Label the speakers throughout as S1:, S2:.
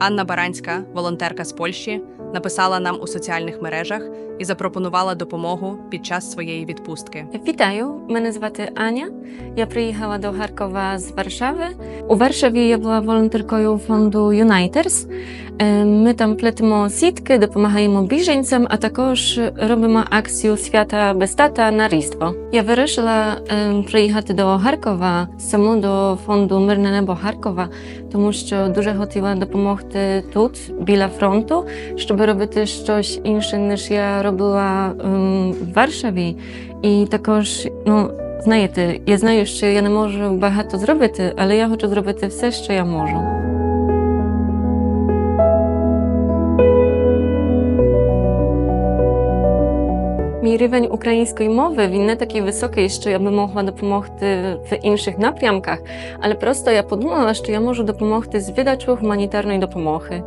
S1: Анна Баранська, волонтерка з Польщі, написала нам у соціальних мережах і запропонувала допомогу під час своєї відпустки.
S2: Вітаю, мене звати Аня. Я приїхала до Харкова з Варшави. У Варшаві я була волонтеркою фонду Uniters. Е, Ми там плетемо сітки, допомагаємо біженцям, а також робимо акцію Свята без тата на Різдво. Я вирішила е, приїхати до Харкова, саму до фонду Мирне небо Харкова, тому що дуже хотіла допомогти тут, біля фронту, щоб робити щось інше, ніж я робила ем, в Варшаві. І також, ну, знаєте, я знаю, що я не можу багато зробити, але я хочу зробити все, що я можу. Мій рівень української мови він не такий високий, що я би могла допомогти в інших напрямках, але просто я подумала, що я можу допомогти з видачу гуманітарної допомоги.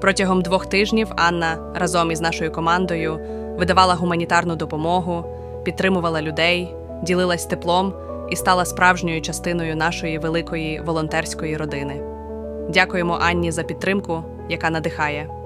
S1: Протягом двох тижнів Анна разом із нашою командою видавала гуманітарну допомогу, підтримувала людей, ділилась теплом і стала справжньою частиною нашої великої волонтерської родини. Дякуємо Анні за підтримку, яка надихає.